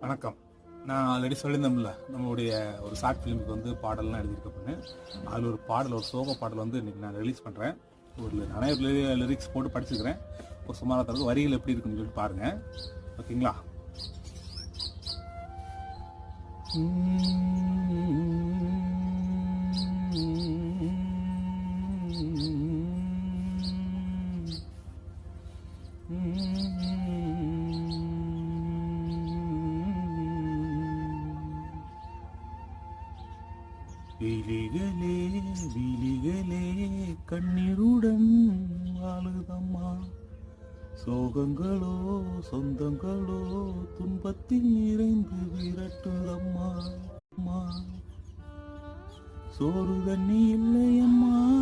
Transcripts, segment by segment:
வணக்கம். நான் ஆல்ரெடி சொல்லியிருந்தோம்ல நம்மளுடைய ஒரு ஷார்ட் ஃபிலிமுக்கு வந்து பாடல்லாம் எழுதியிருக்க அதில் ஒரு பாடல் ஒரு சோக பாடல் வந்து இன்றைக்கி நான் ரிலீஸ் பண்ணுறேன் ஒரு நிறைய லிரிக்ஸ் போட்டு படிச்சுக்கிறேன் ஒரு சுமாராக தரது வரிகள் எப்படி இருக்குன்னு சொல்லிட்டு பாருங்கள் ஓகேங்களா? விழிகளே விழிகளே கண்ணீருடன் வாழுதம்மா சோகங்களோ சொந்தங்களோ துன்பத்தில் நிறைந்து விரட்டுதம்மா. அம்மா. சோறு தண்ணி இல்லையம்மா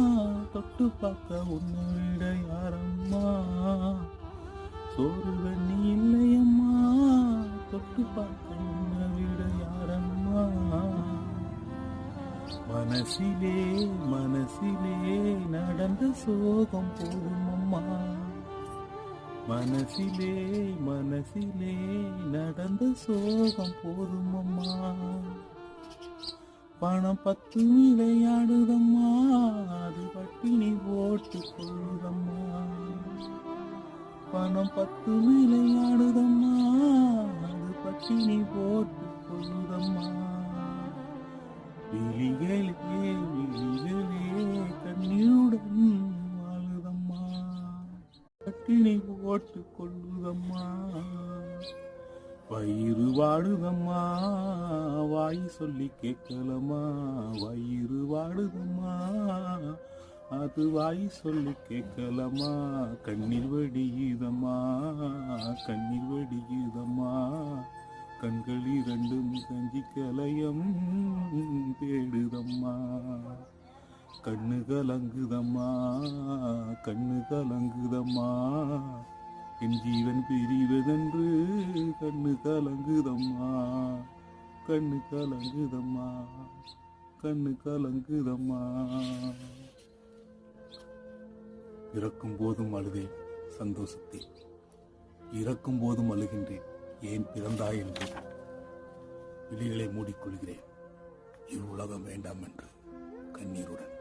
தொட்டு பார்க்க ஒன்று விட யாரம்மா? சோறு தண்ணி இல்லையம்மா மனசிலே மனசிலே நடந்த சோகம் போகும் அம்மா. மனசிலே மனசிலே நடந்த சோகம் போதும் அம்மா. பணம் பத்து விளையாடுதம்மா அது பட்டினி போட்டு கொள்ளுதம்மா பணம் பத்து விளையாடுதம்மா விழிகளே விழிகளே கண்ணீருடன் வாழுதம்மா? பட்டினி போட்டு கொள்ளுதம்மா. வயிறு வாடுதம்மா வாய் சொல்லி கேட்கலம்மா. வயிறு வாடுதம்மா அது வாய் சொல்லி கேட்கலம்மா. கண்ணில் வடியுதம்மா கண்ணில் வடியுதம்மா. கண்கள் இரண்டும் கஞ்சி கலையம் கண்ணு கலங்குதம்மா கண்ணு கலங்குதம்மா. என் ஜீவன் பிரிவதென்று கண்ணு கலங்குதம்மா கண்ணு கலங்குதம்மா கண்ணு கலங்குதம்மா. இறக்கும் போதும் அழுதேன் சந்தோஷத்தை. இறக்கும் போதும் அழுகின்றேன் ஏன் பிறந்தாய் என்று. விழிகளை மூடிக்கொள்கிறேன். இவ்வுலகம் வேண்டாம் என்று கண்ணீருடன்.